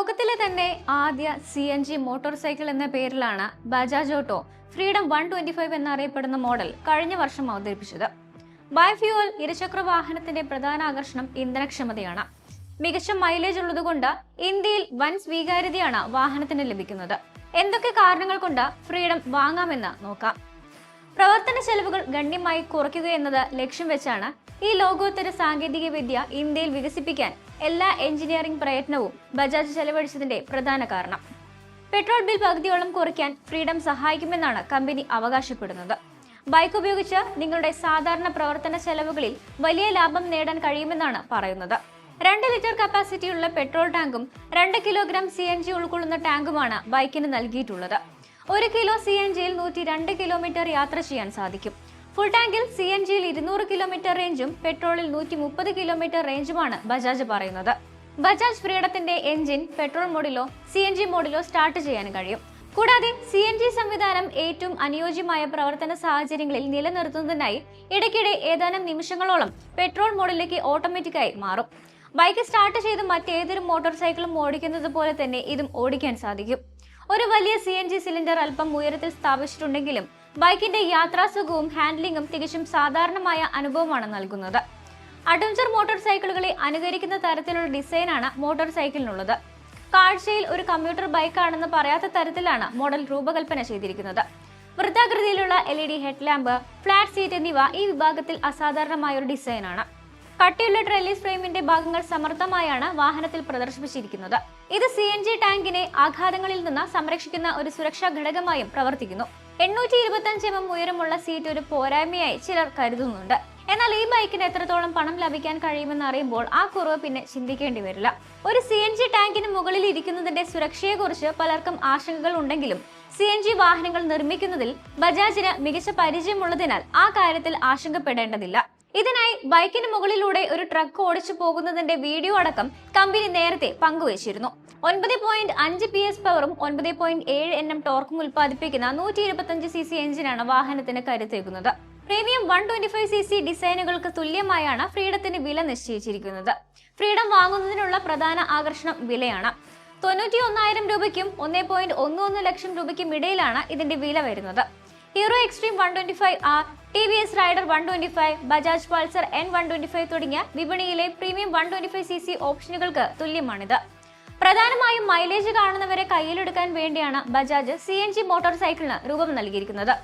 ലോകത്തിലെ തന്നെ ആദ്യ C N G motor cycle എന്ന പേരിലാണ് Bajaj auto freedom one twenty five എന്നറിയപ്പെടുന്ന മോഡൽ കഴിഞ്ഞ വർഷം അവതരിപ്പിച്ചത്. ബയോഫ്യൂവൽ ഇരുചക്ര വാഹനത്തിന്റെ പ്രധാന ആകർഷണം ഇന്ധനക്ഷമതയാണ്. മികച്ച മൈലേജ് ഉള്ളതുകൊണ്ട് ഇന്ത്യയിൽ വൻ സ്വീകാര്യതയാണ് വാഹനത്തിന് ലഭിക്കുന്നത്. എന്തൊക്കെ കാരണങ്ങൾ കൊണ്ട് ഫ്രീഡം വാങ്ങാമെന്ന് നോക്കാം. പ്രവർത്തന ചെലവുകൾ ഗണ്യമായി കുറയ്ക്കുക എന്നത് ലക്ഷ്യം വെച്ചാണ് ഈ ലോകോത്തര സാങ്കേതിക വിദ്യ ഇന്ത്യയിൽ വികസിപ്പിക്കാൻ എല്ലാ എഞ്ചിനീയറിംഗ് പ്രയത്നവും ബജാജ് ചെലവഴിച്ചതിന്റെ പ്രധാന കാരണം. പെട്രോൾ ബിൽ പകുതിയോളം കുറയ്ക്കാൻ ഫ്രീഡം സഹായിക്കുമെന്നാണ് കമ്പനി അവകാശപ്പെടുന്നത്. ബൈക്ക് ഉപയോഗിച്ച് നിങ്ങളുടെ സാധാരണ പ്രവർത്തന ചെലവുകളിൽ വലിയ ലാഭം നേടാൻ കഴിയുമെന്നാണ് പറയുന്നത്. രണ്ട് ലിറ്റർ കപ്പാസിറ്റിയുള്ള പെട്രോൾ ടാങ്കും രണ്ട് കിലോഗ്രാം സി ഉൾക്കൊള്ളുന്ന ടാങ്കുമാണ് ബൈക്കിന് നൽകിയിട്ടുള്ളത്. ഒരു കിലോ സി എൻ ജിയിൽ നൂറ്റി രണ്ട് കിലോമീറ്റർ യാത്ര ചെയ്യാൻ സാധിക്കും. ഫുൾ ടാങ്കിൽ സി എൻ ജിയിൽ ഇരുന്നൂറ് കിലോമീറ്റർ റേഞ്ചും പെട്രോളിൽ നൂറ്റി മുപ്പത് കിലോമീറ്റർ റേഞ്ചുമാണ് ബജാജ് പറയുന്നത്. ബജാജ് ഫ്രീഡത്തിന്റെ എഞ്ചിൻ പെട്രോൾ മോഡിലോ സി എൻ ജി മോഡിലോ സ്റ്റാർട്ട് ചെയ്യാൻ കഴിയും. കൂടാതെ സി എൻ ജി സംവിധാനം ഏറ്റവും അനുയോജ്യമായ പ്രവർത്തന സാഹചര്യങ്ങളിൽ നിലനിർത്തുന്നതിനായി ഇടയ്ക്കിടെ ഏതാനും നിമിഷങ്ങളോളം പെട്രോൾ മോഡിലേക്ക് ഓട്ടോമാറ്റിക്കായി മാറും. ബൈക്ക് സ്റ്റാർട്ട് ചെയ്ത് മറ്റേതൊരു മോട്ടോർ സൈക്കിളും ഓടിക്കുന്നത് പോലെ തന്നെ ഇതും ഓടിക്കാൻ സാധിക്കും. ഒരു വലിയ സി എൻ ജി സിലിണ്ടർ അല്പം ഉയരത്തിൽ സ്ഥാപിച്ചിട്ടുണ്ടെങ്കിലും ബൈക്കിന്റെ യാത്രാസുഖവും ഹാൻഡ്ലിംഗും തികച്ചും സാധാരണമായ അനുഭവമാണ് നൽകുന്നത്. അഡ്വഞ്ചർ മോട്ടോർ സൈക്കിളുകളെ അനുകരിക്കുന്ന തരത്തിലുള്ള ഡിസൈനാണ് മോട്ടോർ സൈക്കിളിനുള്ളത് കാഴ്ചയിൽ ഒരു കമ്പ്യൂട്ടർ ബൈക്കാണെന്ന് പറയാത്ത തരത്തിലാണ് മോഡൽ രൂപകൽപ്പന ചെയ്തിരിക്കുന്നത്. വൃത്താകൃതിയിലുള്ള L E D headlamp flat seat എന്നിവ ഈ വിഭാഗത്തിൽ അസാധാരണമായ ഒരു ഡിസൈനാണ്. കട്ടിയുള്ള ട്രെല്ലിസ് ഫ്രെയിമിന്റെ ഭാഗങ്ങൾ സമർത്ഥമായാണ് വാഹനത്തിൽ പ്രദർശിപ്പിച്ചിരിക്കുന്നത്. ഇത് സി എൻ ജി ടാങ്കിനെ ആഘാതങ്ങളിൽ നിന്ന് സംരക്ഷിക്കുന്ന ഒരു സുരക്ഷാ ഘടകമായും പ്രവർത്തിക്കുന്നു. എണ്ണൂറ്റി ഇരുപത്തഞ്ച് എം എം ഉയരമുള്ള സീറ്റ് ഒരു പോരായ്മയായി ചിലർ കരുതുന്നുണ്ട്. എന്നാൽ ഈ ബൈക്കിന് എത്രത്തോളം പണം ലഭിക്കാൻ കഴിയുമെന്ന് അറിയുമ്പോൾ ആ കുറവ് പിന്നെ ചിന്തിക്കേണ്ടി വരില്ല. ഒരു സി എൻ ജി ടാങ്കിന് മുകളിൽ ഇരിക്കുന്നതിന്റെ സുരക്ഷയെക്കുറിച്ച് പലർക്കും ആശങ്കകൾ ഉണ്ടെങ്കിലും സി എൻ ജി വാഹനങ്ങൾ നിർമ്മിക്കുന്നതിൽ ബജാജിന് മികച്ച പരിചയമുള്ളതിനാൽ ആ കാര്യത്തിൽ ആശങ്കപ്പെടേണ്ടതില്ല. ഇതിനായി ബൈക്കിന് മുകളിലൂടെ ഒരു ട്രക്ക് ഓടിച്ചു പോകുന്നതിന്റെ വീഡിയോ അടക്കം കമ്പനി നേരത്തെ പങ്കുവച്ചിരുന്നു. ഒൻപത് പോയിന്റ് അഞ്ച് പി എസ് പവറും ഒൻപത് പോയിന്റ് ഏഴ് എൻ എം ടോർക്കും ഉൽപ്പാദിപ്പിക്കുന്ന നൂറ്റി ഇരുപത്തഞ്ച് സി സി എഞ്ചിനാണ് വാഹനത്തിന് കരുത്തേക്കുന്നത്. Premium one twenty five C C ഡിസൈനുകൾക്ക് തുല്യമായാണ് ഫ്രീഡത്തിന് വില നിശ്ചയിച്ചിരിക്കുന്നത്. ഫ്രീഡം വാങ്ങുന്നതിനുള്ള പ്രധാന ആകർഷണം വിലയാണ്. തൊണ്ണൂറ്റി ഒന്നായിരം രൂപയ്ക്കും ഒന്നേ പോയിന്റ് ഒന്ന് ഒന്ന് ലക്ഷം രൂപയ്ക്കും ഇടയിലാണ് ഇതിന്റെ വില വരുന്നത്. Hero Xtreme one twenty five R T V S raider one twenty five Bajaj Pulsar N one twenty five തുടങ്ങിയ വിപണിയിലെ premium one twenty five C C ഓപ്ഷനുകൾക്ക് തുല്യമാണിത്. പ്രധാനമായും മൈലേജ് കാണുന്നവരെ കയ്യിലെടുക്കാൻ വേണ്ടിയാണ് Bajaj C N G motor സൈക്കിളിന് രൂപം നൽകിയിരിക്കുന്നത്.